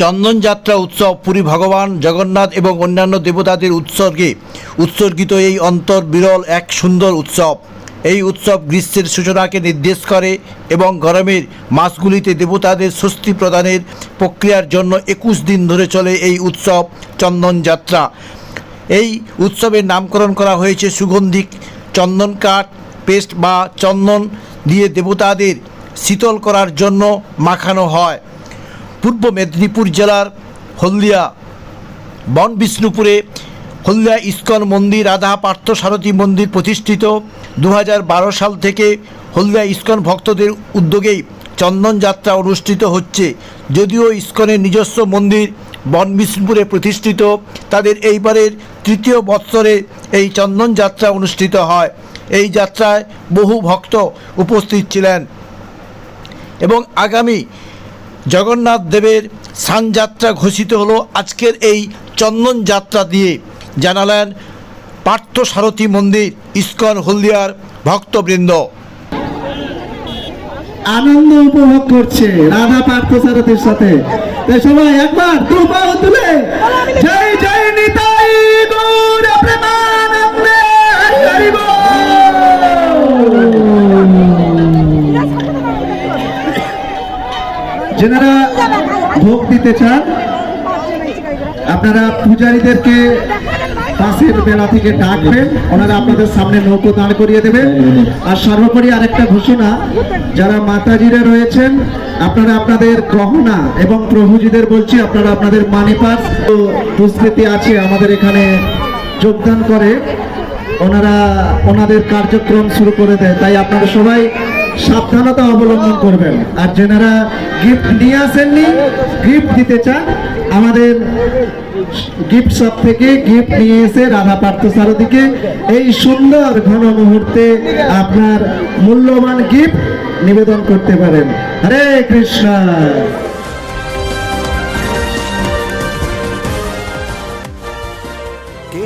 চন্দনযাত্রা উৎসব, পুরী ভগবান, জগন্নাথ এবং অন্যান্য দেবতাদের উৎসর্গে উৎসর্গিত এই অন্তর বিরল এক সুন্দর উৎসব। এই উৎসব গ্রীষ্মের সূচনাকে নির্দেশ করে এবং গরমের মাসগুলিতে দেবতাদের স্বস্তি প্রদানের প্রক্রিয়ার জন্য একুশ দিন ধরে চলে এই উৎসব চন্দনযাত্রা এই উৎসবের নামকরণ করা হয়েছে সুগন্ধিক চন্দন কাঠ, পেস্ট বা চন্দন দিয়ে দেবতাদের শীতল করার জন্য মাখানো হয়। পূর্ব মেদিনীপুর জেলার হলদিয়া, বন বিষ্ণুপুরে হলদিয়া ইস্কন মন্দির রাধা পার্থসারথী মন্দির প্রতিষ্ঠিত। দু হাজার বারো সাল থেকে হলদিয়া ইস্কন ভক্তদের উদ্যোগেই চন্দন যাত্রা অনুষ্ঠিত হচ্ছে। যদিও ইস্কনের নিজস্ব মন্দির বন বিষ্ণুপুরে প্রতিষ্ঠিত, তাদের এইবারের তৃতীয় বৎসরে এই চন্দন যাত্রা অনুষ্ঠিত হয়। এই যাত্রায় বহু ভক্ত উপস্থিত ছিলেন। এবং আগামী জগন্নাথ দেবের সানযাত্রা ঘোষিত হলো আজকের এই চন্দন যাত্রা দিয়ে। জানালেন পার্থ সারথী মন্দির, ইস্কন হলদিয়ার ভক্তবৃন্দ। আনন্দ উপভোগ করছে রাধা পার্থসারথীর সাথে। সবাই একবার তুলে। জয় জয় নিতাই গৌর প্রেমানন্দে যেনারা ভোগ দিতে চান, আপনারা পূজারীদেরকে পাশের বেলা থেকে ডাকবেন, ওনারা আপনাদের সামনে নৌকো দাঁড় করিয়ে দেবেন। আর সর্বোপরি আরেকটা ঘোষণা, যারা মাতাজিরা রয়েছেন, আপনারা আপনাদের গহনা এবং প্রভুজিদের বলছি, আপনারা আপনাদের মানি পার্স দুষ্কৃতি আছে, আমাদের এখানে যোগদান করে। ওনারা ওনাদের কার্যক্রম শুরু করে দেয়। তাই আপনারা সবাই সাবধানতা অবলম্বন করবেন। আর যেনারা গিফট নিয়ে আসেননি গিফট দিতে চান, আমাদের গিফট শপ থেকে গিফট নিয়ে এসে রাধা পার্থ সারথীকে এই সুন্দর ঘন মুহূর্তে আপনার মূল্যবান গিফট নিবেদন করতে পারেন। হরে কৃষ্ণ।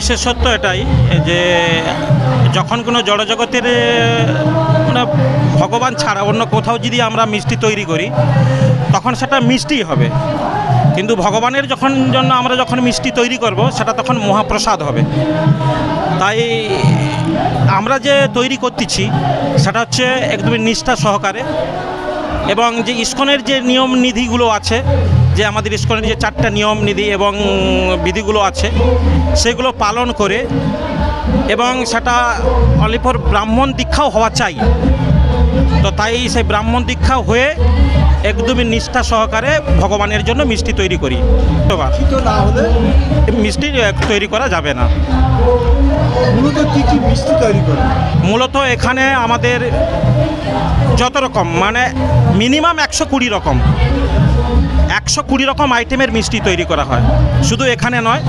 বিশেষত্ব এটাই, যে যখন কোনো জড়জগতের মানে ভগবান ছাড়া অন্য কোথাও যদি আমরা মিষ্টি তৈরি করি, তখন সেটা মিষ্টি হবে। কিন্তু ভগবানের যখন জন্য আমরা যখন মিষ্টি তৈরি করব, সেটা তখন মহাপ্রসাদ হবে। তাই আমরা যে তৈরি করতেছি, সেটা হচ্ছে একদমই নিষ্ঠা সহকারে এবং যে ইস্কনের যে নিয়ম নিধিগুলো আছে যে আমাদের ইস্কনের যে চারটা নিয়ম নিধি এবং বিধিগুলো আছে সেগুলো পালন করে এবং সেটা অলিপর ব্রাহ্মণ দীক্ষাও হওয়া চাই। তো তাই সেই ব্রাহ্মণ দীক্ষা হয়ে একদমই নিষ্ঠা সহকারে ভগবানের জন্য মিষ্টি তৈরি করি। ধন্যবাদ। না হলে? মিষ্টি তৈরি করা যাবে না। মূলত কি কি মিষ্টি তৈরি করে মূলত এখানে আমাদের যত রকম মানে মিনিমাম একশো কুড়ি রকম। একশো কুড়ি রকম আইটেমের মিষ্টি তৈরি করা হয়। শুধু এখানে নয়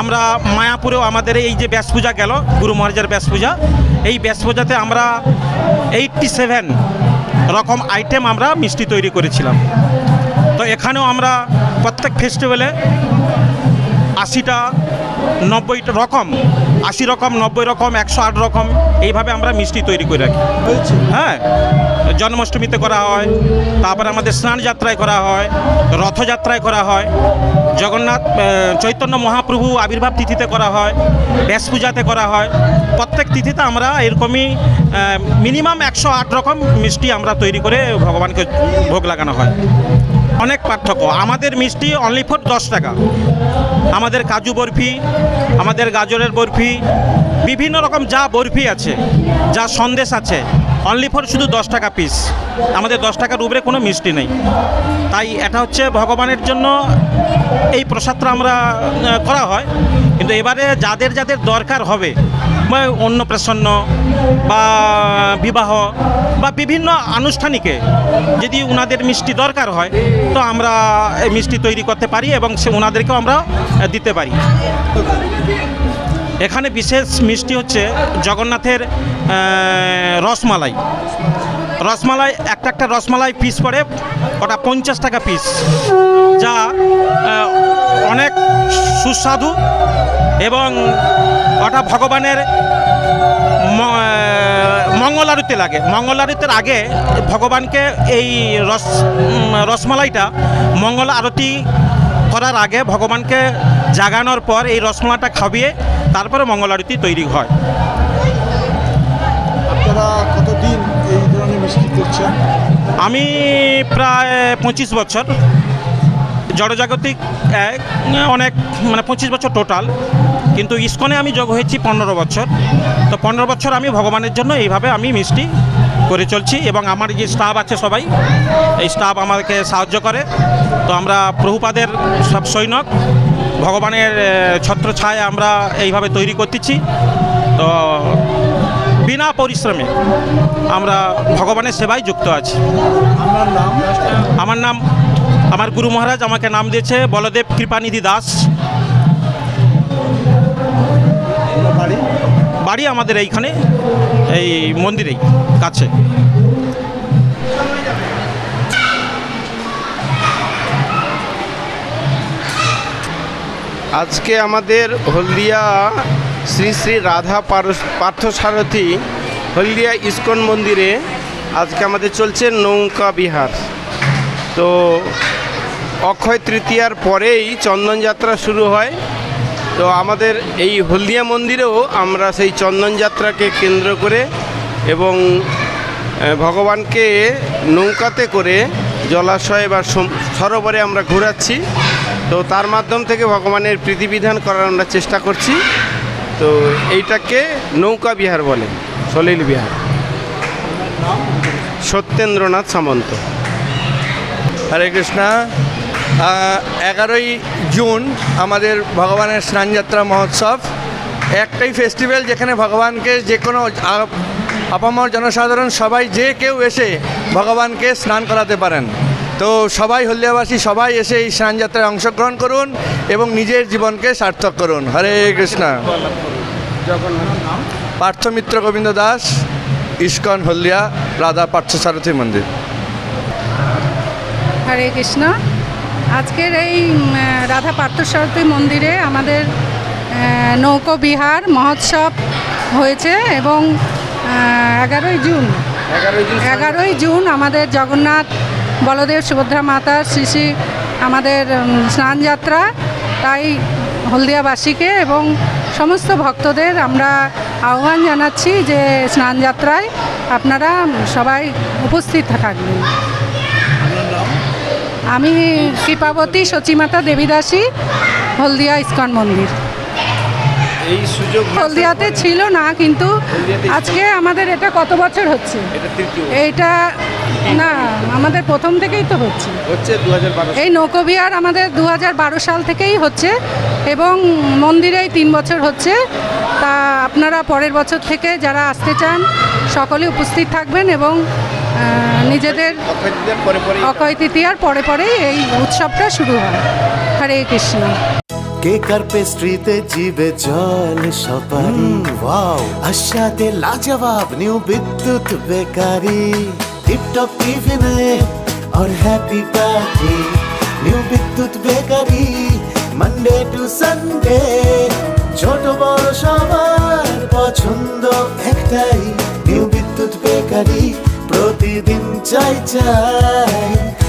আমরা মায়াপুরেও আমাদের এই যে ব্যাস পূজা গেল গুরু মহারাজের ব্যাস পূজা এই ব্যাস পূজাতে আমরা এইটটি সেভেন রকম আইটেম আমরা মিষ্টি তৈরি করেছিলাম। তো এখানেও আমরা প্রত্যেক ফেস্টিভ্যালে আশিটা নব্বইটা রকম আশি রকম নব্বই রকম একশো আট রকম এইভাবে আমরা মিষ্টি তৈরি করে রাখি। হ্যাঁ। জন্মাষ্টমীতে করা হয়, তারপরে আমাদের স্নান যাত্রায় করা হয়, রথযাত্রায় করা হয়, জগন্নাথ চৈতন্য মহাপ্রভু আবির্ভাব তিথিতে করা হয় ব্যাস পূজাতে করা হয়। প্রত্যেক তিথিতে আমরা এরকমই মিনিমাম একশো আট রকম মিষ্টি আমরা তৈরি করে ভগবানকে ভোগ লাগানো হয়। অনেক পার্থক্য। আমাদের মিষ্টি অনলি ফর দশ টাকা। আমাদের কাজু বরফি, আমাদের গাজরের বরফি, বিভিন্ন রকম যা বরফি আছে, যা সন্দেশ আছে অনলি ফর শুধু দশ টাকা পিস আমাদের দশ টাকার উপরে কোনো মিষ্টি নেই। তাই এটা হচ্ছে ভগবানের জন্য এই প্রসাদটা আমরা করা হয়। কিন্তু এবারে যাদের যাদের দরকার হবে অন্নপ্রাশন্ন বা বিবাহ বা বিভিন্ন আনুষ্ঠানিকে যদি ওনাদের মিষ্টি দরকার হয়, তো আমরা মিষ্টি তৈরি করতে পারি এবং সে ওনাদেরকেও আমরা দিতে পারি। এখানে বিশেষ মিষ্টি হচ্ছে জগন্নাথের রসমালাই। রসমালাই একটা একটা রসমালাই পিস পড়ে ওটা পঞ্চাশ টাকা পিস যা অনেক সুস্বাদু এবং ওটা ভগবানের ম- আহ, মঙ্গল আরতিতে লাগে। মঙ্গল আরতির আগে ভগবানকে এই রস রসমালাইটা মঙ্গল আরতি করার আগে ভগবানকে জাগানোর পর এই রসমালাইটা খাবিয়ে তারপরে মঙ্গল আরতি তৈরি হয়। আপনারা কতদিন এই ধরনের মিষ্টি করছেন? আমি প্রায় পঁচিশ বছর। জড়জাগতিক এক, অনেক মানে পঁচিশ বছর টোটাল কিন্তু ইস্কনে আমি যোগ হয়েছি পনেরো বছর। তো পনেরো বছর আমি ভগবানের জন্য এইভাবে আমি মিষ্টি করে চলছি এবং আমার যে স্টাফ আছে সবাই এই স্টাফ আমাকে সাহায্য করে। তো আমরা প্রভুপাদের সব সৈনক ভগবানের আহ, ছত্রছায় আমরা এইভাবে তৈরি করতেছি। তো বিনা পরিশ্রমে আমরা ভগবানের সেবায় যুক্ত আছি। আমার নাম আমার গুরু মহারাজ আমাকে নাম দিয়েছে বলদেব কৃপানিধি দাস। বাড়ি আমাদের এইখানে এই মন্দিরেই কাছে। আজকে আমাদের হলদিয়া শ্রী শ্রী রাধা পার্থসারথী হলদিয়া ইস্কন মন্দিরে আজকে আমাদের চলছে নৌকা বিহার। তো অক্ষয় তৃতীয়ার পরেই চন্দনযাত্রা শুরু হয়। তো আমাদের এই হলদিয়া মন্দিরেও আমরা সেই চন্দনযাত্রাকে কেন্দ্র করে এবং ভগবানকে নৌকাতে করে জলাশয় বা সরোবরে আমরা ঘোরাচ্ছি। তো তার মাধ্যম থেকে ভগবানের প্রীতিবিধান করার আমরা চেষ্টা করছি। তো এইটাকে নৌকা বিহার বলে, সলিল বিহার। সত্যেন্দ্রনাথ সামন্ত। হরে কৃষ্ণা। এগারোই জুন আমাদের ভগবানের স্নানযাত্রা মহোৎসব। একটাই ফেস্টিভ্যাল যেখানে ভগবানকে যে কোনো আপামর জনসাধারণ সবাই যে কেউ এসে ভগবানকে স্নান করাতে পারেন। তো সবাই হলদিয়াবাসী সবাই এসে এই স্নানযাত্রায় অংশগ্রহণ করুন এবং নিজের জীবনকে সার্থক করুন। হরে কৃষ্ণা। পার্থমিত্র গোবিন্দ দাস ইস্কন হলদিয়া রাধা পার্থসারথী মন্দির। হরে কৃষ্ণ। আজকের এই রাধা পার্থসারথী মন্দিরে আমাদের নৌকো বিহার মহোৎসব হয়েছে এবং এগারোই জুন এগারোই জুন আমাদের জগন্নাথ বলদেব সুভদ্রা মাতা শ্রী শ্রী আমাদের স্নানযাত্রা তাই হলদিয়াবাসীকে এবং সমস্ত ভক্তদের আমরা আহ্বান জানাচ্ছি যে স্নানযাত্রায় আপনারা সবাই উপস্থিত থাকবেন। আমি কৃপাবতী সচিমাতা দেবীদাসী হলদিয়া ইস্কন মন্দির। এই সুযোগ হলদিয়াতে ছিল না কিন্তু আজকে আমাদের এটা কত বছর হচ্ছে? এটা এইটা না আমাদের প্রথম থেকেই তো হচ্ছে। হচ্ছে দু হাজার বারো এই নৌকবিহার আমাদের দু হাজার বারো সাল থেকেই হচ্ছে এবং মন্দিরেই তিন বছর হচ্ছে। তা আপনারা পরের বছর থেকে যারা আসতে চান সকলে উপস্থিত থাকবেন এবং নিজেদের অক্ষয় তৃতীয়ার পরে পরেই এই উৎসবটা শুরু হয়। হরে কৃষ্ণ। কেক আর পেস্ট্রিতে জিবে জল সপারি ওয়াও আশাতে লাজবাব নিউ বিদ্যুৎ বেকারি। টিপটপ টিফিনে और happy party new Bidyut bakery Monday to Sunday ছোট বড় সবার পছন্দ একটাই নিউ বিদ্যুৎ বেকারি প্রতিদিন চাই চাই না না না না না না